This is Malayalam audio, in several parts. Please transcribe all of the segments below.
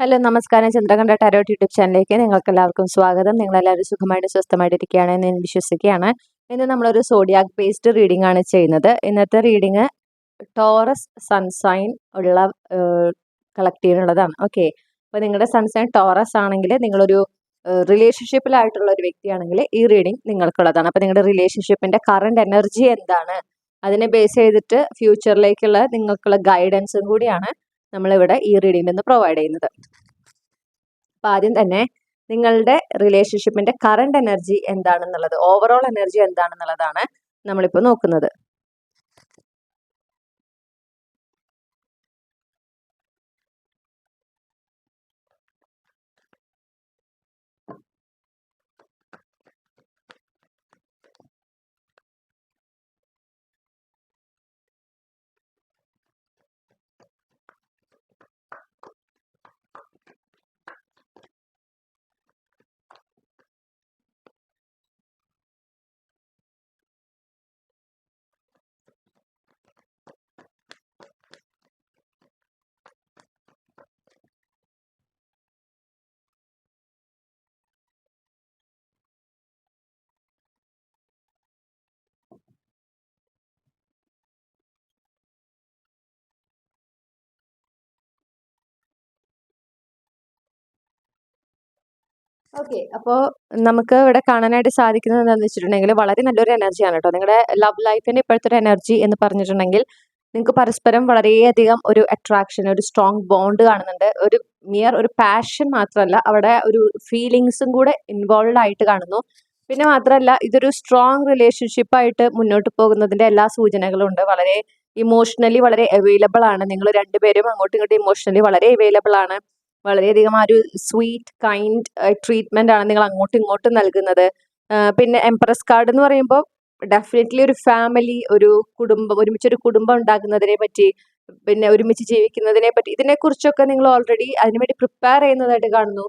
ഹലോ നമസ്കാരം. ചന്ദ്രകണ്ഠ ടാരോട്ട് യൂട്യൂബ് ചാനലിലേക്ക് നിങ്ങൾക്ക് എല്ലാവർക്കും സ്വാഗതം. നിങ്ങളെല്ലാവരും സുഖമായിട്ട് സ്വസ്ഥമായിട്ട് ഇരിക്കുകയാണ് എന്ന് ഞാൻ വിശ്വസിക്കുകയാണ്. ഇന്ന് നമ്മളൊരു സോഡിയാക് പേസ്റ്റ് റീഡിംഗ് ആണ് ചെയ്യുന്നത്. ഇന്നത്തെ റീഡിങ് ടോറസ് സൺസൈൻ ഉള്ള കളക്ട് ചെയ്യാനുള്ളതാണ് ഓക്കെ അപ്പോൾ നിങ്ങളുടെ സൺസൈൻ ടോറസ് ആണെങ്കിൽ നിങ്ങളൊരു റിലേഷൻഷിപ്പിലായിട്ടുള്ള ഒരു വ്യക്തിയാണെങ്കിൽ ഈ റീഡിംഗ് നിങ്ങൾക്കുള്ളതാണ്. അപ്പോൾ നിങ്ങളുടെ റിലേഷൻഷിപ്പിന്റെ കറണ്ട് എനർജി എന്താണ്? അതിനെ ബേസ് ചെയ്തിട്ട് ഫ്യൂച്ചറിലേക്കുള്ള നിങ്ങൾക്കുള്ള ഗൈഡൻസും കൂടിയാണ്. നമ്മളിവിടെ ഈ റീഡിംഗിൽ നിന്ന് പ്രൊവൈഡ് ചെയ്യുന്നത്. അപ്പം ആദ്യം തന്നെ നിങ്ങളുടെ റിലേഷൻഷിപ്പിന്റെ കറണ്ട് എനർജി എന്താണെന്നുള്ളത് ഓവറോൾ എനർജി എന്താണെന്നുള്ളതാണ് നമ്മളിപ്പോൾ നോക്കുന്നത്. ഓക്കെ. അപ്പോൾ നമുക്ക് ഇവിടെ കാണാനായിട്ട് സാധിക്കുന്നത് എന്താണെന്ന് വെച്ചിട്ടുണ്ടെങ്കിൽ വളരെ നല്ലൊരു എനർജിയാണ് കേട്ടോ. നിങ്ങളുടെ ലവ് ലൈഫിന്റെ ഇപ്പോഴത്തെ ഒരു എനർജി എന്ന് പറഞ്ഞിട്ടുണ്ടെങ്കിൽ നിങ്ങൾക്ക് പരസ്പരം വളരെയധികം ഒരു അട്രാക്ഷൻ ഒരു സ്ട്രോങ് ബോണ്ട് കാണുന്നുണ്ട്. ഒരു മിയർ ഒരു പാഷൻ മാത്രമല്ല അവിടെ ഒരു ഫീലിങ്സും കൂടെ ഇൻവോൾവ് ആയിട്ട് കാണുന്നു. പിന്നെ മാത്രമല്ല ഇതൊരു സ്ട്രോങ് റിലേഷൻഷിപ്പായിട്ട് മുന്നോട്ട് പോകുന്നതിന്റെ എല്ലാ സൂചനകളും ഉണ്ട്. വളരെ ഇമോഷണലി വളരെ അവൈലബിൾ ആണ്. നിങ്ങൾ രണ്ടുപേരും അങ്ങോട്ടും ഇങ്ങോട്ടും ഇമോഷണലി വളരെ അവൈലബിൾ ആണ്. വളരെയധികം ആ ഒരു സ്വീറ്റ് കൈൻഡ് ട്രീറ്റ്മെന്റ് ആണ് നിങ്ങൾ അങ്ങോട്ടും ഇങ്ങോട്ടും നൽകുന്നത്. പിന്നെ എംപ്രസ് കാർഡ് എന്ന് പറയുമ്പോൾ ഡെഫിനറ്റ്ലി ഒരു ഫാമിലി ഒരു കുടുംബം ഒരുമിച്ചൊരു കുടുംബം ഉണ്ടാക്കുന്നതിനെ പറ്റി പിന്നെ ഒരുമിച്ച് ജീവിക്കുന്നതിനെ പറ്റി ഇതിനെക്കുറിച്ചൊക്കെ നിങ്ങൾ ഓൾറെഡി അതിനുവേണ്ടി പ്രിപ്പയർ ചെയ്യുന്നതായിട്ട് കാണുന്നു.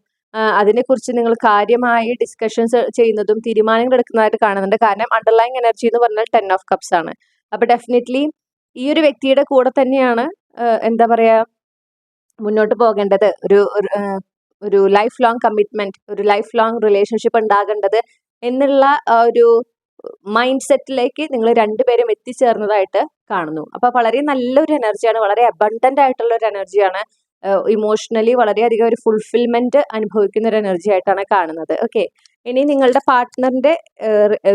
അതിനെക്കുറിച്ച് നിങ്ങൾ കാര്യമായി ഡിസ്കഷൻസ് ചെയ്യുന്നതും തീരുമാനങ്ങൾ എടുക്കുന്നതായിട്ട് കാണുന്നുണ്ട്. കാരണം അണ്ടർലൈങ് എനർജി എന്ന് പറഞ്ഞാൽ ടെൻ ഓഫ് കപ്സ് ആണ്. അപ്പോൾ ഡെഫിനറ്റ്ലി ഈ ഒരു വ്യക്തിയുടെ കൂടെ തന്നെയാണ് എന്താ പറയാ മുന്നോട്ട് പോകേണ്ടത് ഒരു ഒരു ലൈഫ് ലോങ് കമ്മിറ്റ്മെന്റ് ഒരു ലൈഫ് ലോങ് റിലേഷൻഷിപ്പ് ഉണ്ടാകേണ്ടത് എന്നുള്ള ഒരു മൈൻഡ് സെറ്റിലേക്ക് നിങ്ങൾ രണ്ടുപേരും എത്തിച്ചേർന്നതായിട്ട് കാണുന്നു. അപ്പൊ വളരെ നല്ലൊരു എനർജിയാണ് വളരെ അബണ്ടന്റ് ആയിട്ടുള്ള ഒരു എനർജിയാണ് ഇമോഷണലി വളരെയധികം ഒരു ഫുൾഫിൽമെന്റ് അനുഭവിക്കുന്ന ഒരു എനർജി ആയിട്ടാണ് കാണുന്നത്. ഓക്കെ ഇനി നിങ്ങളുടെ പാർട്ട്ണറിന്റെ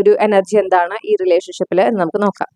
ഒരു എനർജി എന്താണ് ഈ റിലേഷൻഷിപ്പിൽ എന്ന് നമുക്ക് നോക്കാം.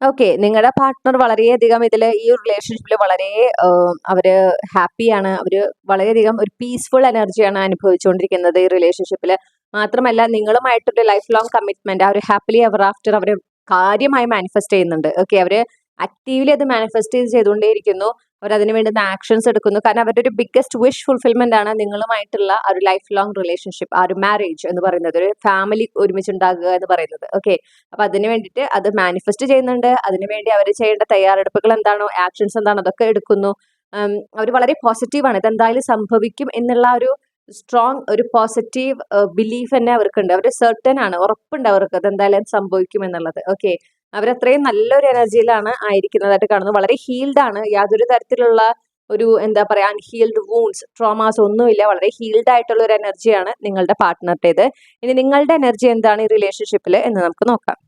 ഓക്കെ നിങ്ങളുടെ പാർട്ട്ണർ വളരെയധികം ഇതിൽ ഈ റിലേഷൻഷിപ്പിൽ വളരെ അവർ ഹാപ്പിയാണ് അവർ വളരെയധികം ഒരു പീസ്ഫുൾ എനർജിയാണ് അനുഭവിച്ചുകൊണ്ടിരിക്കുന്നത് ഈ റിലേഷൻഷിപ്പിൽ മാത്രമല്ല നിങ്ങളുമായിട്ടൊരു ലൈഫ് ലോങ് കമ്മിറ്റ്മെന്റ് ആ ഒരു ഹാപ്പിലി എവർ ആഫ്റ്റർ അവർ കാര്യമായി മാനിഫെസ്റ്റ് ചെയ്യുന്നുണ്ട്. ഓക്കെ അവർ ആക്റ്റീവ്ലി അത് മാനിഫെസ്റ്റ് ചെയ്ത് ചെയ്തുകൊണ്ടേയിരിക്കുന്നു അവർ അതിന് വേണ്ടുന്ന ആക്ഷൻസ് എടുക്കുന്നു. കാരണം അവരുടെ ഒരു ബിഗ്ഗസ്റ്റ് വിഷ് ഫുൾഫിൽമെന്റ് ആണ് നിങ്ങളുമായിട്ടുള്ള ഒരു ലൈഫ് ലോങ് റിലേഷൻഷിപ്പ് ആ ഒരു മാരേജ് എന്ന് പറയുന്നത്. ഒരു ഫാമിലി ഒരുമിച്ചുണ്ടാകുക എന്ന് പറയുന്നത്. ഓക്കെ അപ്പൊ അതിന് വേണ്ടിയിട്ട് അത് മാനിഫെസ്റ്റ് ചെയ്യുന്നുണ്ട്. അതിനുവേണ്ടി അവർ ചെയ്യേണ്ട തയ്യാറെടുപ്പുകൾ എന്താണോ? ആക്ഷൻസ് എന്താണോ? അതൊക്കെ എടുക്കുന്നു. അവർ വളരെ പോസിറ്റീവാണ് ഇതെന്തായാലും സംഭവിക്കും എന്നുള്ള ഒരു സ്ട്രോങ് ഒരു പോസിറ്റീവ് ബിലീഫ് തന്നെ അവർക്കുണ്ട്. അവർ സെർട്ടൻ ആണ്. ഉറപ്പുണ്ട് അവർക്ക് അതെന്തായാലും സംഭവിക്കും എന്നുള്ളത്. ഓക്കെ അവരത്രയും നല്ലൊരു എനർജിയിലാണ് ആയിരിക്കുന്നതായിട്ട് കാണുന്നത്. വളരെ ഹീൽഡ് ആണ്. യാതൊരു തരത്തിലുള്ള ഒരു എന്താ പറയാ അൺഹീൽഡ് വൂൺസ് ട്രോമാസ് ഒന്നുമില്ല. വളരെ ഹീൽഡ് ആയിട്ടുള്ള ഒരു എനർജിയാണ് നിങ്ങളുടെ പാർട്ട്ണറുടേത് ഇനി നിങ്ങളുടെ എനർജി എന്താണ് ഈ റിലേഷൻഷിപ്പിൽ എന്ന് നമുക്ക് നോക്കാം.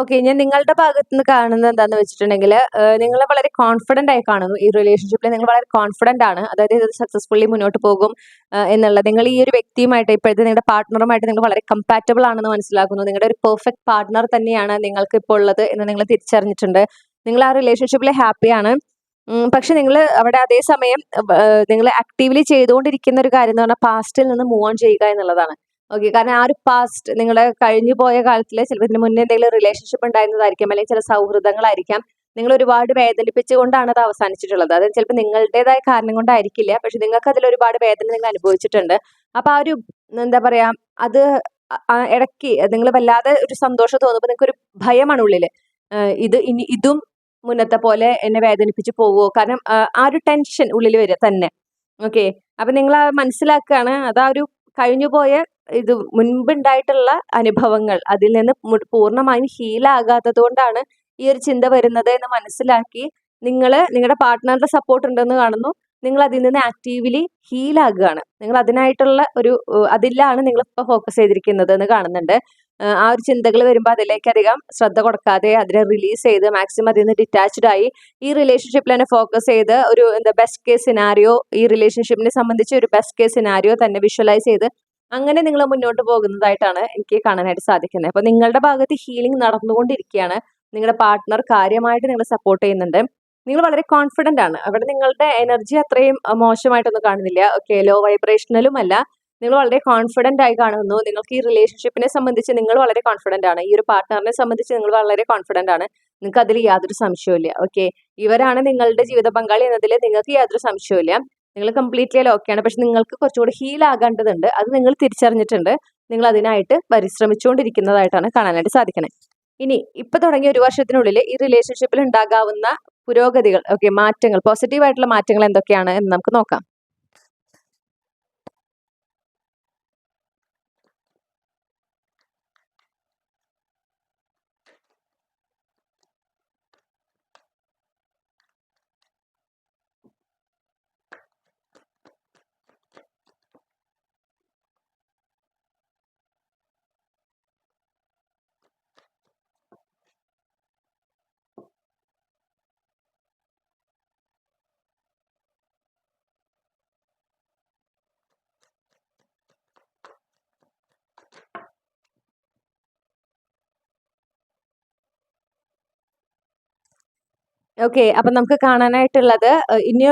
ഓക്കെ ഞാൻ നിങ്ങളുടെ ഭാഗത്ത് നിന്ന് കാണുന്നത് എന്താന്ന് വെച്ചിട്ടുണ്ടെങ്കിൽ നിങ്ങൾ വളരെ കോൺഫിഡന്റ് ആയി കാണുന്നു. ഈ റിലേഷൻഷിപ്പിൽ നിങ്ങൾ വളരെ കോൺഫിഡന്റ് ആണ്. അതായത് ഇത് സക്സസ്ഫുള്ളി മുന്നോട്ട് പോകും എന്നുള്ളത്. നിങ്ങൾ ഈ ഒരു വ്യക്തിയുമായിട്ട് ഇപ്പോഴത്തെ നിങ്ങളുടെ പാർട്ട്ണറുമായിട്ട് നിങ്ങൾ വളരെ കമ്പാറ്റബിൾ ആണെന്ന് മനസ്സിലാക്കുന്നു. നിങ്ങളുടെ ഒരു പെർഫെക്റ്റ് പാർട്ട്ണർ തന്നെയാണ് നിങ്ങൾക്ക് ഇപ്പോൾ ഉള്ളത് എന്ന് നിങ്ങൾ തിരിച്ചറിഞ്ഞിട്ടുണ്ട്. നിങ്ങൾ ആ റിലേഷൻഷിപ്പിൽ ഹാപ്പിയാണ് പക്ഷെ നിങ്ങൾ അവിടെ അതേസമയം നിങ്ങൾ ആക്റ്റീവ്ലി ചെയ്തുകൊണ്ടിരിക്കുന്ന ഒരു കാര്യം എന്ന് പറഞ്ഞാൽ പാസ്റ്റിൽ നിന്ന് മൂവ് ഓൺ ചെയ്യുക എന്നുള്ളതാണ്. ഓക്കെ കാരണം ആ ഒരു പാസ്റ്റ് നിങ്ങളുടെ കഴിഞ്ഞു പോയ കാലത്തിൽ ചിലപ്പോൾ ഇതിന് മുന്നേ എന്തെങ്കിലും റിലേഷൻഷിപ്പ് ഉണ്ടായിരുന്നതായിരിക്കാം അല്ലെങ്കിൽ ചില സൗഹൃദങ്ങളായിരിക്കാം നിങ്ങൾ ഒരുപാട് വേദനിപ്പിച്ചുകൊണ്ടാണ് അത് അവസാനിച്ചിട്ടുള്ളത്. അത് ചിലപ്പോൾ നിങ്ങളുടേതായ കാരണം കൊണ്ടായിരിക്കില്ല പക്ഷെ നിങ്ങൾക്ക് അതിൽ ഒരുപാട് വേദന നിങ്ങൾ അനുഭവിച്ചിട്ടുണ്ട്. അപ്പൊ ആ ഒരു എന്താ പറയാ അത് ഇടയ്ക്ക് നിങ്ങൾ വല്ലാതെ ഒരു സന്തോഷം തോന്നുമ്പോൾ നിങ്ങൾക്ക് ഒരു ഭയമാണ് ഉള്ളിൽ. ഇത് ഇനി ഇതും മുന്നത്തെ പോലെ എന്നെ വേദനിപ്പിച്ച് പോവുമോ കാരണം ആ ഒരു ടെൻഷൻ ഉള്ളിൽ വരിക തന്നെ. ഓക്കെ അപ്പൊ നിങ്ങൾ മനസ്സിലാക്കുകയാണ് അത് ആ ഒരു കഴിഞ്ഞുപോയ ഇത് മുൻപുണ്ടായിട്ടുള്ള അനുഭവങ്ങൾ അതിൽ നിന്ന് പൂർണമായും ഹീലാകാത്തത് കൊണ്ടാണ് ഈ ഒരു ചിന്ത വരുന്നത് എന്ന് മനസ്സിലാക്കി നിങ്ങൾ നിങ്ങളുടെ പാർട്ട്ണറുടെ സപ്പോർട്ട് ഉണ്ടെന്ന് കാണുന്നു. നിങ്ങൾ അതിൽ നിന്ന് ആക്റ്റീവ്ലി ഹീലാകുകയാണ് നിങ്ങൾ അതിനായിട്ടുള്ള ഒരു അതിലാണ് നിങ്ങൾ ഇപ്പോൾ ഫോക്കസ് ചെയ്തിരിക്കുന്നത് എന്ന് കാണുന്നുണ്ട്. ആ ഒരു ചിന്തകൾ വരുമ്പോൾ അതിലേക്ക് അധികം ശ്രദ്ധ കൊടുക്കാതെ അതിനെ റിലീസ് ചെയ്ത് മാക്സിമം അതിൽ നിന്ന് ഡിറ്റാച്ച്ഡ് ആയി ഈ റിലേഷൻഷിപ്പിൽ തന്നെ ഫോക്കസ് ചെയ്ത് ഒരു എന്താ ബെസ്റ്റ് കേസ് സിനാരിയോ ഈ റിലേഷൻഷിപ്പിനെ സംബന്ധിച്ച് ഒരു ബെസ്റ്റ് കേസ് സിനാരിയോ തന്നെ വിഷ്വലൈസ് ചെയ്ത് അങ്ങനെ നിങ്ങൾ മുന്നോട്ട് പോകുന്നതായിട്ടാണ് എനിക്ക് കാണാനായിട്ട് സാധിക്കുന്നത്. അപ്പൊ നിങ്ങളുടെ ഭാഗത്ത് ഹീലിംഗ് നടന്നുകൊണ്ടിരിക്കുകയാണ്. നിങ്ങളുടെ പാർട്ട്ണർ കാര്യമായിട്ട് നിങ്ങളെ സപ്പോർട്ട് ചെയ്യുന്നുണ്ട്. നിങ്ങൾ വളരെ കോൺഫിഡന്റ് ആണ്. അവിടെ നിങ്ങളുടെ എനർജി അത്രയും മോശമായിട്ടൊന്നും കാണുന്നില്ല. ഓക്കെ ലോ വൈബ്രേഷനലും അല്ല. നിങ്ങൾ വളരെ കോൺഫിഡന്റ് ആയി കാണുന്നു. നിങ്ങൾക്ക് ഈ റിലേഷൻഷിപ്പിനെ സംബന്ധിച്ച് നിങ്ങൾ വളരെ കോൺഫിഡന്റ് ആണ്. ഈ ഒരു പാർട്ട്ണറിനെ സംബന്ധിച്ച് നിങ്ങൾ വളരെ കോൺഫിഡന്റ് ആണ്. നിങ്ങൾക്ക് അതിൽ യാതൊരു സംശയവുമില്ല. ഓക്കെ ഇവരാണ് നിങ്ങളുടെ ജീവിത പങ്കാളി എന്നതിൽ നിങ്ങൾക്ക് യാതൊരു സംശയവുമില്ല. നിങ്ങൾ കംപ്ലീറ്റ്ലി ഓക്കെയാണ് പക്ഷെ നിങ്ങൾക്ക് കുറച്ചുകൂടി ഹീൽ ആകേണ്ടതുണ്ട്. അത് നിങ്ങൾ തിരിച്ചറിഞ്ഞിട്ടുണ്ട്. നിങ്ങൾ അതിനായിട്ട് പരിശ്രമിച്ചുകൊണ്ടിരിക്കുന്നതായിട്ടാണ് കാണാനായിട്ട് സാധിക്കുന്നത് ഇനി ഇപ്പൊ തുടങ്ങിയ ഒരു വർഷത്തിനുള്ളിൽ ഈ റിലേഷൻഷിപ്പിൽ ഉണ്ടാകാവുന്ന പുരോഗതികൾ ഓക്കെ മാറ്റങ്ങൾ പോസിറ്റീവ് ആയിട്ടുള്ള മാറ്റങ്ങൾ എന്തൊക്കെയാണ് എന്ന് നമുക്ക് നോക്കാം. ഓക്കെ അപ്പൊ നമുക്ക് കാണാനായിട്ടുള്ളത് ഇനി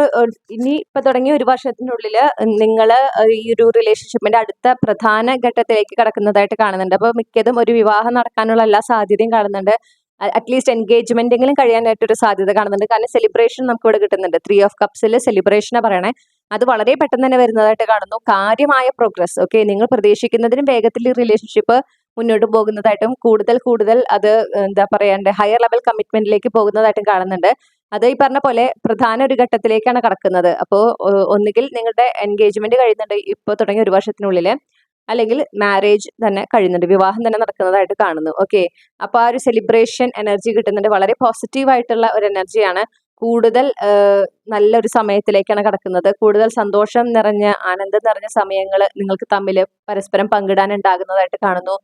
ഇനി ഇപ്പൊ തുടങ്ങിയ ഒരു വർഷത്തിനുള്ളിൽ നിങ്ങൾ ഈ ഒരു റിലേഷൻഷിപ്പിന്റെ അടുത്ത പ്രധാന ഘട്ടത്തിലേക്ക് കടക്കുന്നതായിട്ട് കാണുന്നുണ്ട്. അപ്പൊ മിക്കതും ഒരു വിവാഹം നടക്കാനുള്ള എല്ലാ സാധ്യതയും കാണുന്നുണ്ട്. അറ്റ്ലീസ്റ്റ് എൻഗേജ്മെന്റ് എങ്കിലും കഴിയാനായിട്ട് ഒരു സാധ്യത കാണുന്നുണ്ട്. കാരണം സെലിബ്രേഷൻ നമുക്ക് ഇവിടെ കിട്ടുന്നുണ്ട് ത്രീ ഓഫ് കപ്സിൽ സെലിബ്രേഷനാണ് പറയണേ. അത് വളരെ പെട്ടെന്ന് തന്നെ വരുന്നതായിട്ട് കാണുന്നു. കാര്യമായ പ്രോഗ്രസ് ഓക്കെ നിങ്ങൾ പ്രതീക്ഷിക്കുന്നതിനും വേഗത്തിൽ ഈ റിലേഷൻഷിപ്പ് മുന്നോട്ട് പോകുന്നതായിട്ടും കൂടുതൽ കൂടുതൽ അത് എന്താ പറയണ്ടേ ഹയർ ലെവൽ കമ്മിറ്റ്മെന്റിലേക്ക് പോകുന്നതായിട്ടും കാണുന്നുണ്ട്. അത് ഈ പറഞ്ഞ പോലെ പ്രധാന ഒരു ഘട്ടത്തിലേക്കാണ് കടക്കുന്നത്. അപ്പോൾ ഒന്നുകിൽ നിങ്ങളുടെ എൻഗേജ്മെന്റ് കഴിയുന്നുണ്ട് ഇപ്പോൾ തുടങ്ങിയ ഒരു വർഷത്തിനുള്ളിൽ അല്ലെങ്കിൽ മാരേജ് തന്നെ കഴിയുന്നുണ്ട് വിവാഹം തന്നെ നടക്കുന്നതായിട്ട് കാണുന്നു. ഓക്കെ അപ്പോൾ ആ ഒരു സെലിബ്രേഷൻ എനർജി കിട്ടുന്നുണ്ട്. വളരെ പോസിറ്റീവ് ആയിട്ടുള്ള ഒരു എനർജിയാണ് കൂടുതൽ നല്ലൊരു സമയത്തിലേക്കാണ് കടക്കുന്നത്. കൂടുതൽ സന്തോഷം നിറഞ്ഞ ആനന്ദം നിറഞ്ഞ സമയങ്ങൾ നിങ്ങൾക്ക് തമ്മിൽ പരസ്പരം പങ്കിടാൻ ഉണ്ടാകുന്നതായിട്ട് കാണുന്നു.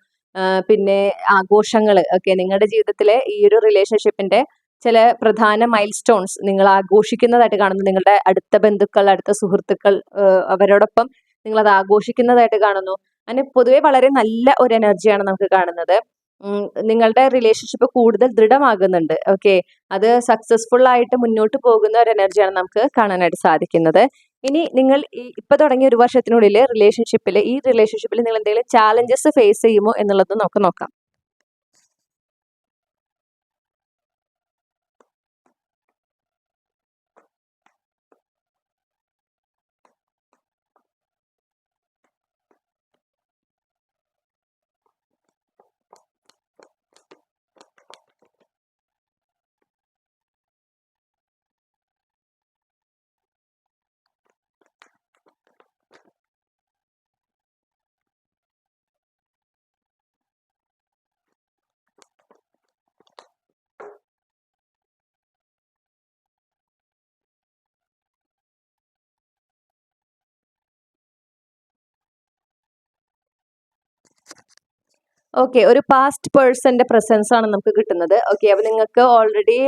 പിന്നെ ആഘോഷങ്ങൾ ഒക്കെ നിങ്ങളുടെ ജീവിതത്തിലെ ഈ ഒരു റിലേഷൻഷിപ്പിന്റെ ചില പ്രധാന മൈൽ സ്റ്റോൺസ് നിങ്ങൾ ആഘോഷിക്കുന്നതായിട്ട് കാണുന്നു. നിങ്ങളുടെ അടുത്ത ബന്ധുക്കൾ അടുത്ത സുഹൃത്തുക്കൾ അവരോടൊപ്പം നിങ്ങൾ അത് ആഘോഷിക്കുന്നതായിട്ട് കാണുന്നു. അങ്ങനെ പൊതുവെ വളരെ നല്ല ഒരു എനർജിയാണ് നമുക്ക് കാണുന്നത്. നിങ്ങളുടെ റിലേഷൻഷിപ്പ് കൂടുതൽ ദൃഢമാകുന്നുണ്ട്. ഓക്കെ അത് സക്സസ്ഫുൾ ആയിട്ട് മുന്നോട്ട് പോകുന്ന ഒരു എനർജിയാണ് നമുക്ക് കാണാനായിട്ട് സാധിക്കുന്നത്. ഇനി നിങ്ങൾ ഈ ഇപ്പൊ തുടങ്ങിയ ഒരു വർഷത്തിനുള്ളിൽ റിലേഷൻഷിപ്പിൽ ഈ റിലേഷൻഷിപ്പിൽ നിങ്ങൾ എന്തെങ്കിലും ചാലഞ്ചസ് ഫേസ് ചെയ്യുമോ എന്നുള്ളത് നമുക്ക് നോക്കാം. ഓക്കെ ഒരു പാസ്റ്റ് പേഴ്സന്റെ പ്രസൻസ് ആണ് നമുക്ക് കിട്ടുന്നത്. ഓക്കെ അപ്പൊ നിങ്ങൾക്ക് ഓൾറെഡി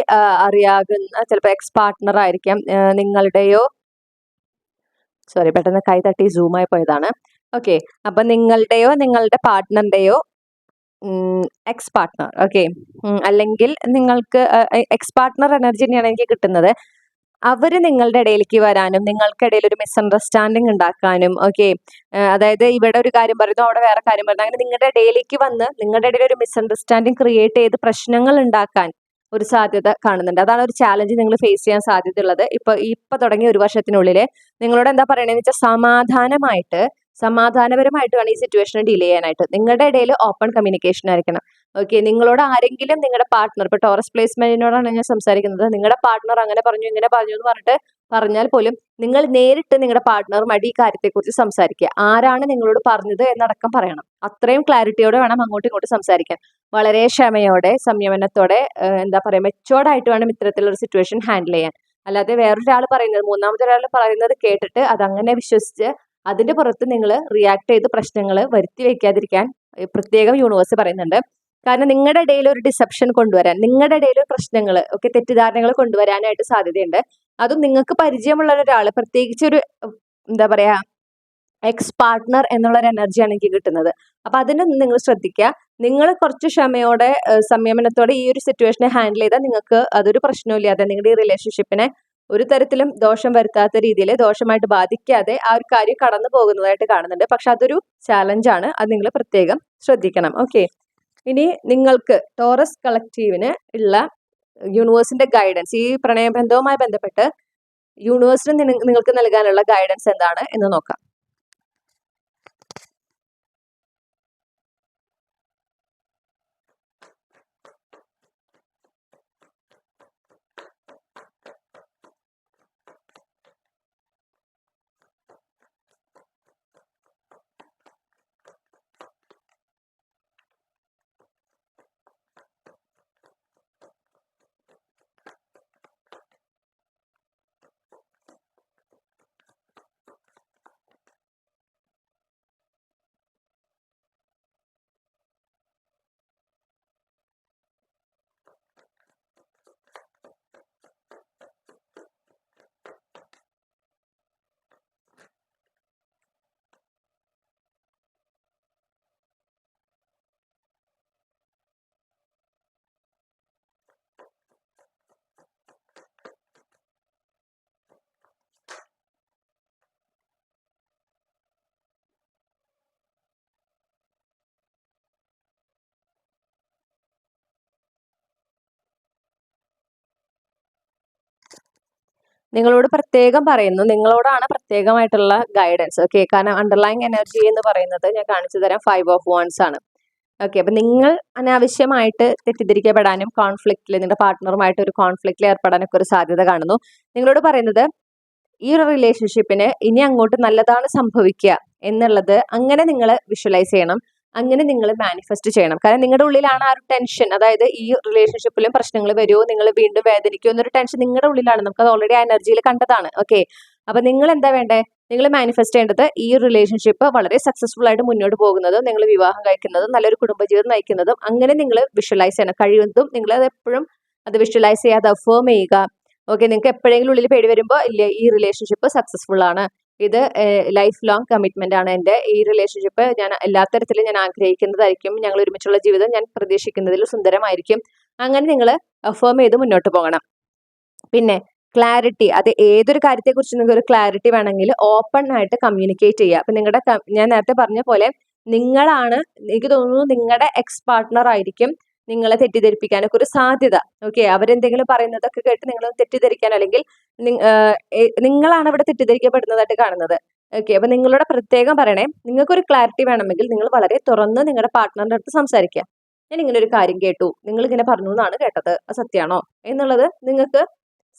അറിയാകുന്ന ചിലപ്പോൾ എക്സ് പാർട്ട്ണർ ആയിരിക്കാം. നിങ്ങളുടെയോ സോറി പെട്ടെന്ന് കൈ തട്ടി സൂമായി പോയതാണ്. ഓക്കെ അപ്പൊ നിങ്ങളുടെയോ നിങ്ങളുടെ പാർട്ട്ണറിന്റെയോ എക്സ് പാർട്ട്ണർ ഓക്കെ അല്ലെങ്കിൽ നിങ്ങൾക്ക് എക്സ് പാർട്ട്ണർ എനർജി തന്നെയാണ് എനിക്ക് കിട്ടുന്നത്. അവർ നിങ്ങളുടെ ഇടയിലേക്ക് വരാനും നിങ്ങൾക്കിടയിൽ ഒരു മിസ്അണ്ടർസ്റ്റാൻഡിങ് ഉണ്ടാക്കാനും ഓക്കെ അതായത് ഇവിടെ ഒരു കാര്യം പറയുന്നു അവിടെ വേറെ കാര്യം പറയുന്നു. അങ്ങനെ നിങ്ങളുടെ ഇടയിലേക്ക് വന്ന് നിങ്ങളുടെ ഇടയിൽ ഒരു മിസ്അണ്ടർസ്റ്റാൻഡിങ് ക്രിയേറ്റ് ചെയ്ത് പ്രശ്നങ്ങൾ ഉണ്ടാക്കാൻ ഒരു സാധ്യത കാണുന്നുണ്ട്. അതാണ് ഒരു ചാലഞ്ച് നിങ്ങൾ ഫേസ് ചെയ്യാൻ സാധ്യതയുള്ളത്. ഇപ്പൊ ഇപ്പൊ തുടങ്ങിയ ഒരു വർഷത്തിനുള്ളിൽ നിങ്ങളോട് എന്താ പറയണതെന്ന് വെച്ചാൽ സമാധാനമായിട്ട് സമാധാനപരമായിട്ട് വേണം ഈ സിറ്റുവേഷനെ ഡീൽ ചെയ്യാനായിട്ട്. നിങ്ങളുടെ ഇടയിൽ ഓപ്പൺ കമ്മ്യൂണിക്കേഷൻ ആയിരിക്കണം. ഓക്കെ നിങ്ങളോട് ആരെങ്കിലും നിങ്ങളുടെ പാർട്ട്ണർ ഇപ്പൊ ടോറസ് പ്ലേസ്മെന്റിനോടാണ് ഞാൻ സംസാരിക്കുന്നത്. നിങ്ങളുടെ പാർട്ട്ണർ അങ്ങനെ പറഞ്ഞു ഇങ്ങനെ പറഞ്ഞു എന്ന് പറഞ്ഞിട്ട് പറഞ്ഞാൽ പോലും നിങ്ങൾ നേരിട്ട് നിങ്ങളുടെ പാർട്ട്ണറുമായിട്ട് ഈ കാര്യത്തെക്കുറിച്ച് സംസാരിക്കുക. ആരാണ് നിങ്ങളോട് പറഞ്ഞത് എന്നടക്കം പറയണം. അത്രയും ക്ലാരിറ്റിയോടെ വേണം അങ്ങോട്ടും ഇങ്ങോട്ടും സംസാരിക്കാൻ. വളരെ ക്ഷമയോടെ സംയമനത്തോടെ എന്താ പറയുക മെച്ചോർഡായിട്ട് വേണം ഇത്തരത്തിലുള്ള സിറ്റുവേഷൻ ഹാൻഡിൽ ചെയ്യാൻ. അല്ലാതെ വേറൊരാൾ പറയുന്നത് മൂന്നാമത്തെ ഒരാൾ പറയുന്നത് കേട്ടിട്ട് അതങ്ങനെ വിശ്വസിച്ച് അതിന്റെ പുറത്ത് നിങ്ങൾ റിയാക്ട് ചെയ്ത് പ്രശ്നങ്ങൾ വരുത്തി വയ്ക്കാതിരിക്കാൻ പ്രത്യേകം യൂണിവേഴ്സ് പറയുന്നുണ്ട്. കാരണം നിങ്ങളുടെ ഇടയിൽ ഒരു ഡിസെപ്ഷൻ കൊണ്ടുവരാൻ നിങ്ങളുടെ ഇടയിൽ പ്രശ്നങ്ങൾ ഒക്കെ തെറ്റിദ്ധാരണകൾ കൊണ്ടുവരാനായിട്ട് സാധ്യതയുണ്ട്. അതും നിങ്ങൾക്ക് പരിചയമുള്ള ഒരാൾ പ്രത്യേകിച്ച് ഒരു എന്താ പറയാ എക്സ് പാർട്ട്ണർ എന്നുള്ള ഒരു എനർജിയാണ് എനിക്ക് കിട്ടുന്നത്. അപ്പൊ അതിന് നിങ്ങൾ ശ്രദ്ധിക്കുക. നിങ്ങൾ കുറച്ച് ക്ഷമയോടെ സംയമനത്തോടെ ഈ ഒരു സിറ്റുവേഷനെ ഹാൻഡിൽ ചെയ്താൽ നിങ്ങൾക്ക് അതൊരു പ്രശ്നമില്ലാതെ നിങ്ങളുടെ ഈ റിലേഷൻഷിപ്പിനെ ഒരു തരത്തിലും ദോഷം വരുത്താത്ത രീതിയിൽ ദോഷമായിട്ട് ബാധിക്കാതെ ആ ഒരു കാര്യം കടന്നു പോകുന്നതായിട്ട് കാണുന്നുണ്ട്. പക്ഷെ അതൊരു ചാലഞ്ചാണ് അത് നിങ്ങൾ പ്രത്യേകം ശ്രദ്ധിക്കണം. ഓക്കെ ഇനി നിങ്ങൾക്ക് ടോറസ് കളക്റ്റീവിന് ഉള്ള യൂണിവേഴ്സിന്റെ ഗൈഡൻസ് ഈ പ്രണയബന്ധവുമായി ബന്ധപ്പെട്ട് യൂണിവേഴ്സിന് നിങ്ങൾക്ക് നൽകാനുള്ള ഗൈഡൻസ് എന്താണ് എന്ന് നോക്കാം. നിങ്ങളോട് പ്രത്യേകം പറയുന്നു. നിങ്ങളോടാണ് പ്രത്യേകമായിട്ടുള്ള ഗൈഡൻസ് ഓക്കെ കാരണം അണ്ടർലൈങ് എനർജി എന്ന് പറയുന്നത് ഞാൻ കാണിച്ചു തരാം. ഫൈവ് ഓഫ് വൺസ് ആണ്. ഓക്കെ അപ്പൊ നിങ്ങൾ അനാവശ്യമായിട്ട് തെറ്റിദ്ധരിക്കപ്പെടാനും കോൺഫ്ലിക്റ്റിൽ നിങ്ങളുടെ പാർട്ട്ണറുമായിട്ട് ഒരു കോൺഫ്ലിക്റ്റിൽ ഏർപ്പെടാനൊക്കെ ഒരു സാധ്യത കാണുന്നു. നിങ്ങളോട് പറയുന്നത് ഈ ഒരു റിലേഷൻഷിപ്പിന് ഇനി അങ്ങോട്ട് നല്ലതാണ് സംഭവിക്കുക എന്നുള്ളത് അങ്ങനെ നിങ്ങൾ വിഷ്വലൈസ് ചെയ്യണം. അങ്ങനെ നിങ്ങൾ മാനിഫെസ്റ്റ് ചെയ്യണം. കാരണം നിങ്ങളുടെ ഉള്ളിലാണ് ആ ഒരു ടെൻഷൻ അതായത് ഈ റിലേഷൻഷിപ്പിലും പ്രശ്നങ്ങൾ വരുമോ നിങ്ങൾ വീണ്ടും വേദനിക്കുമോ എന്നൊരു ടെൻഷൻ നിങ്ങളുടെ ഉള്ളിലാണ്. നമുക്ക് അത് ഓൾറെഡി ആ എനർജിയിൽ കണ്ടതാണ്. ഓക്കെ അപ്പൊ നിങ്ങൾ എന്താ വേണ്ടേ? നിങ്ങൾ മാനിഫെസ്റ്റ് ചെയ്യേണ്ടത് ഈ റിലേഷൻഷിപ്പ് വളരെ സക്സസ്ഫുൾ ആയിട്ട് മുന്നോട്ട് പോകുന്നതും നിങ്ങൾ വിവാഹം കഴിക്കുന്നതും നല്ലൊരു കുടുംബജീവിതം നയിക്കുന്നതും അങ്ങനെ നിങ്ങൾ വിഷ്വലൈസ് ചെയ്യണം. കഴിയുന്നതും നിങ്ങൾ അത് എപ്പോഴും അത് വിഷ്വലൈസ് ചെയ്യാതെ അഫേം ചെയ്യുക. ഓക്കെ നിങ്ങൾക്ക് എപ്പോഴെങ്കിലും ഉള്ളിൽ പേടി വരുമ്പോൾ ഇല്ല ഈ റിലേഷൻഷിപ്പ് സക്സസ്ഫുൾ ആണ്. ഇത് ലൈഫ് ലോങ് കമ്മിറ്റ്മെന്റ് ആണ് എന്റെ ഈ റിലേഷൻഷിപ്പ് ഞാൻ എല്ലാ തരത്തിലും ഞാൻ ആഗ്രഹിക്കുന്നതായിരിക്കും. ഞങ്ങൾ ഒരുമിച്ചുള്ള ജീവിതം ഞാൻ പ്രതീക്ഷിക്കുന്നതിൽ സുന്ദരമായിരിക്കും. അങ്ങനെ നിങ്ങൾ അഫേം ചെയ്ത് മുന്നോട്ട് പോകണം. പിന്നെ ക്ലാരിറ്റി അത് ഏതൊരു കാര്യത്തെക്കുറിച്ച് നിങ്ങൾക്ക് ഒരു ക്ലാരിറ്റി വേണമെങ്കിൽ ഓപ്പൺ ആയിട്ട് കമ്മ്യൂണിക്കേറ്റ് ചെയ്യുക. അപ്പൊ നിങ്ങളുടെ ഞാൻ നേരത്തെ പറഞ്ഞ പോലെ നിങ്ങളാണ് എനിക്ക് തോന്നുന്നു നിങ്ങളുടെ എക്സ് പാർട്ട്ണർ ആയിരിക്കും. നിങ്ങളെ തെറ്റിദ്ധരിപ്പിക്കാനൊക്കെ ഒരു സാധ്യത. ഓക്കെ അവരെന്തെങ്കിലും പറയുന്നതൊക്കെ കേട്ട് നിങ്ങൾ തെറ്റിദ്ധരിക്കാൻ അല്ലെങ്കിൽ നിങ്ങളാണ് ഇവിടെ തെറ്റിദ്ധരിക്കപ്പെടുന്നതായിട്ട് കാണുന്നത്. ഓക്കെ അപ്പൊ നിങ്ങളുടെ പ്രത്യേകം പറയണേ നിങ്ങൾക്കൊരു ക്ലാരിറ്റി വേണമെങ്കിൽ നിങ്ങൾ വളരെ തുറന്ന് നിങ്ങളുടെ പാർട്ട്ണറിന്റെ അടുത്ത് സംസാരിക്കുക. ഞാൻ ഇങ്ങനെ ഒരു കാര്യം കേട്ടു. നിങ്ങൾ ഇങ്ങനെ പറഞ്ഞു എന്നാണ് കേട്ടത്. സത്യമാണോ എന്നുള്ളത് നിങ്ങൾക്ക്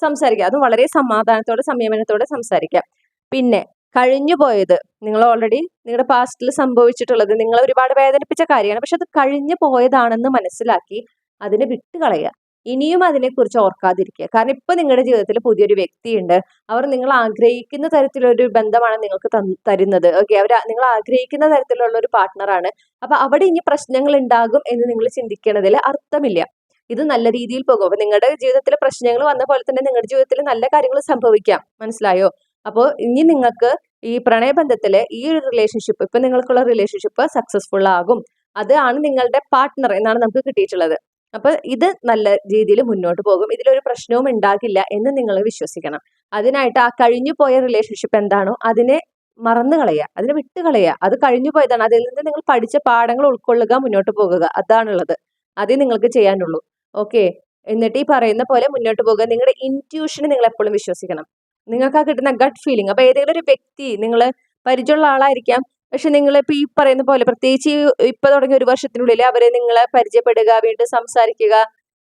സംസാരിക്കാം. അതും വളരെ സമാധാനത്തോടെ സംയമനത്തോടെ സംസാരിക്കാം. പിന്നെ കഴിഞ്ഞു പോയത് നിങ്ങൾ ഓൾറെഡി നിങ്ങളുടെ പാസ്റ്റിൽ സംഭവിച്ചിട്ടുള്ളത്. നിങ്ങൾ ഒരുപാട് വേദനിപ്പിച്ച കാര്യമാണ്. പക്ഷെ അത് കഴിഞ്ഞു പോയതാണെന്ന് മനസ്സിലാക്കി അതിനെ വിട്ടുകളയുക. ഇനിയും അതിനെക്കുറിച്ച് ഓർക്കാതിരിക്കുക. കാരണം ഇപ്പൊ നിങ്ങളുടെ ജീവിതത്തിൽ പുതിയൊരു വ്യക്തിയുണ്ട്. അവർ നിങ്ങൾ ആഗ്രഹിക്കുന്ന തരത്തിലൊരു ബന്ധമാണ് നിങ്ങൾക്ക് തരുന്നത്. ഓക്കെ അവർ നിങ്ങൾ ആഗ്രഹിക്കുന്ന തരത്തിലുള്ള ഒരു പാർട്ട്ണറാണ് അപ്പൊ അവിടെ ഇനി പ്രശ്നങ്ങൾ ഉണ്ടാകും എന്ന് നിങ്ങൾ ചിന്തിക്കണതിൽ അർത്ഥമില്ല. ഇത് നല്ല രീതിയിൽ പോകും. അപ്പൊ നിങ്ങളുടെ ജീവിതത്തിലെ പ്രശ്നങ്ങൾ വന്ന പോലെ തന്നെ നിങ്ങളുടെ ജീവിതത്തിൽ നല്ല കാര്യങ്ങൾ സംഭവിക്കാം. മനസ്സിലായോ? അപ്പോൾ ഇനി നിങ്ങൾക്ക് ഈ പ്രണയബന്ധത്തിൽ ഈ ഒരു റിലേഷൻഷിപ്പ് ഇപ്പൊ നിങ്ങൾക്കുള്ള റിലേഷൻഷിപ്പ് സക്സസ്ഫുൾ ആകും. അതാണ് നിങ്ങളുടെ പാർട്ട്ണർ എന്നാണ് നമുക്ക് കിട്ടിയിട്ടുള്ളത്. അപ്പൊ ഇത് നല്ല രീതിയിൽ മുന്നോട്ട് പോകും. ഇതിലൊരു പ്രശ്നവും ഉണ്ടാകില്ല എന്ന് നിങ്ങൾ വിശ്വസിക്കണം. അതിനായിട്ട് ആ കഴിഞ്ഞു പോയ റിലേഷൻഷിപ്പ് എന്താണോ അതിനെ മറന്നു കളയുക. അതിനെ വിട്ട് കളയുക. അത് കഴിഞ്ഞു പോയതാണ്. അതിൽ നിന്ന് നിങ്ങൾ പഠിച്ച പാഠങ്ങൾ ഉൾക്കൊള്ളുക മുന്നോട്ട് പോകുക. അതാണുള്ളത്. അതേ നിങ്ങൾക്ക് ചെയ്യാനുള്ളൂ. ഓക്കെ. എന്നിട്ട് ഈ പറയുന്ന പോലെ മുന്നോട്ട് പോകുക. നിങ്ങളുടെ ഇന്റ്യൂഷന് നിങ്ങൾ എപ്പോഴും വിശ്വസിക്കണം. നിങ്ങൾക്ക് ആ കിട്ടുന്ന ഗട്ട് ഫീലിംഗ് അപ്പൊ ഏതെങ്കിലും ഒരു വ്യക്തി നിങ്ങൾ പരിചയമുള്ള ആളായിരിക്കാം. പക്ഷെ നിങ്ങൾ ഇപ്പൊ ഈ പറയുന്ന പോലെ പ്രത്യേകിച്ച് ഇപ്പൊ തുടങ്ങിയ ഒരു വർഷത്തിനുള്ളിൽ അവരെ നിങ്ങളെ പരിചയപ്പെടുക വീണ്ടും സംസാരിക്കുക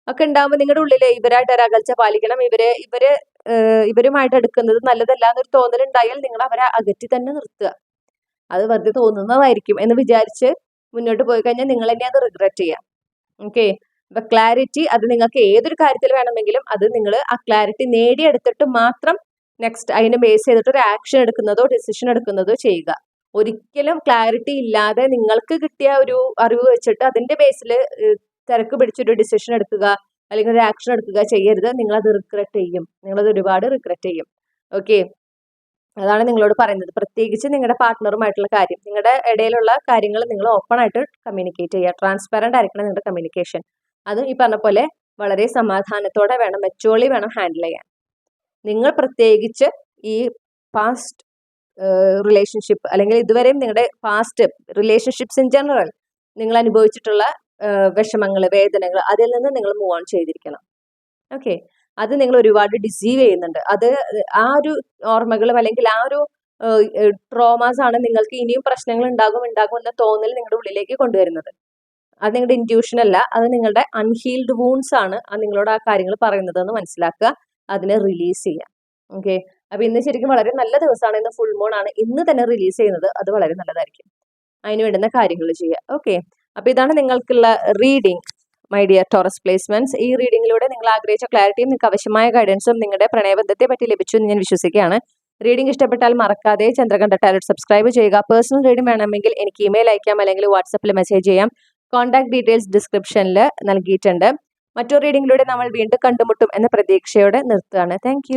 ഒക്കെ ഉണ്ടാകുമ്പോൾ നിങ്ങളുടെ ഉള്ളിലെ ഇവരായിട്ട് ഒരു അകൽച്ച പാലിക്കണം. ഇവരെ ഇവരെ ഇവരുമായിട്ട് എടുക്കുന്നത് നല്ലതല്ല എന്നൊരു തോന്നലുണ്ടായാൽ നിങ്ങൾ അവരെ അകറ്റി തന്നെ നിർത്തുക. അത് വെറുതെ തോന്നുന്നതായിരിക്കും എന്ന് വിചാരിച്ച് മുന്നോട്ട് പോയി കഴിഞ്ഞാൽ നിങ്ങൾ തന്നെ അത് റിഗ്രറ്റ് ചെയ്യാം ഓക്കെ അപ്പൊ ക്ലാരിറ്റി അത് നിങ്ങൾക്ക് ഏതൊരു കാര്യത്തിൽ വേണമെങ്കിലും അത് നിങ്ങൾ ആ ക്ലാരിറ്റി നേടിയെടുത്തിട്ട് മാത്രം നെക്സ്റ്റ് അതിനെ ബേസ് ചെയ്തിട്ട് ഒരു ആക്ഷൻ എടുക്കുന്നതോ ഡെസിഷൻ എടുക്കുന്നതോ ചെയ്യുക. ഒരിക്കലും ക്ലാരിറ്റി ഇല്ലാതെ നിങ്ങൾക്ക് കിട്ടിയ ഒരു അറിവ് വെച്ചിട്ട് അതിന്റെ ബേസിൽ തിരക്ക് പിടിച്ചൊരു ഡിസിഷൻ എടുക്കുക അല്ലെങ്കിൽ ഒരു ആക്ഷൻ എടുക്കുക ചെയ്യരുത്. നിങ്ങളത് റിഗ്രറ്റ് ചെയ്യും. നിങ്ങളത് ഒരുപാട് റിഗ്രറ്റ് ചെയ്യും. ഓക്കെ അതാണ് നിങ്ങളോട് പറയുന്നത്. പ്രത്യേകിച്ച് നിങ്ങളുടെ പാർട്ട്ണറുമായിട്ടുള്ള കാര്യം. നിങ്ങളുടെ ഇടയിലുള്ള കാര്യങ്ങൾ നിങ്ങൾ ഓപ്പൺ ആയിട്ട് കമ്മ്യൂണിക്കേറ്റ് ചെയ്യുക. ട്രാൻസ്പെറന്റ് ആയിരിക്കണം നിങ്ങളുടെ കമ്മ്യൂണിക്കേഷൻ അതും ഈ പറഞ്ഞ പോലെ വളരെ സമാധാനത്തോടെ വേണം മെച്ചോളി വേണം ഹാൻഡിൽ ചെയ്യാൻ. നിങ്ങൾ പ്രത്യേകിച്ച് ഈ പാസ്റ്റ് റിലേഷൻഷിപ്പ് അല്ലെങ്കിൽ ഇതുവരെയും നിങ്ങളുടെ പാസ്റ്റ് റിലേഷൻഷിപ്സ് ഇൻ ജനറൽ നിങ്ങൾ അനുഭവിച്ചിട്ടുള്ള വിഷമങ്ങൾ വേദനകൾ അതിൽ നിന്ന് നിങ്ങൾ മൂവ് ഓൺ ചെയ്തിരിക്കണം. ഓക്കെ അത് നിങ്ങൾ ഒരുപാട് ഡിസീവ് ചെയ്യുന്നുണ്ട്. അത് ആ ഒരു ഓർമ്മകളും അല്ലെങ്കിൽ ആ ഒരു ട്രോമാസ് ആണ് നിങ്ങൾക്ക് ഇനിയും പ്രശ്നങ്ങൾ ഉണ്ടാകും ഉണ്ടാകും എന്ന തോന്നൽ നിങ്ങളുടെ ഉള്ളിലേക്ക് കൊണ്ടുവരുന്നത്. അത് നിങ്ങളുടെ ഇന്റ്യൂഷൻ അല്ല. അത് നിങ്ങളുടെ അൺഹീൽഡ് വൂൺസ് ആണ്. അത് നിങ്ങളോട് ആ കാര്യങ്ങൾ പറയുന്നത് എന്ന് മനസ്സിലാക്കുക. അതിനെ റിലീസ് ചെയ്യാം. ഓക്കെ അപ്പൊ ഇന്ന് ശരിക്കും വളരെ നല്ല ദിവസമാണ്. ഇന്ന് ഫുൾ മൂൺ ആണ്. ഇന്ന് തന്നെ റിലീസ് ചെയ്യുന്നത് അത് വളരെ നല്ലതായിരിക്കും. അതിന് വേണ്ടുന്ന കാര്യങ്ങൾ ചെയ്യുക. ഓക്കെ അപ്പൊ ഇതാണ് നിങ്ങൾക്കുള്ള reading my dear Taurus placements ഈ റീഡിംഗിലൂടെ നിങ്ങൾ ആഗ്രഹിച്ച ക്ലാരിറ്റിയും നിങ്ങൾക്ക് ആവശ്യമായ ഗൈഡൻസും നിങ്ങളുടെ പ്രണയബന്ധത്തെ പറ്റി ലഭിച്ചു എന്ന് ഞാൻ വിശ്വസിക്കുകയാണ്. റീഡിംഗ് ഇഷ്ടപ്പെട്ടാൽ മറക്കാതെ ചന്ദ്രകണ്ഠ ടാലറ്റ് സബ്സ്ക്രൈബ് ചെയ്യുക. പേഴ്സണൽ റീഡിംഗ് വേണമെങ്കിൽ എനിക്ക് ഇമെയിൽ അയക്കാം അല്ലെങ്കിൽ വാട്സപ്പിൽ മെസ്സേജ് ചെയ്യാം. കോൺടാക്ട് ഡീറ്റെയിൽസ് ഡിസ്ക്രിപ്ഷനിൽ നൽകിയിട്ടുണ്ട്. മറ്റൊരു റീഡിങ്ങിലൂടെ നമ്മൾ വീണ്ടും കണ്ടുമുട്ടും എന്ന പ്രതീക്ഷയോടെ നിർത്തുകയാണ്. താങ്ക്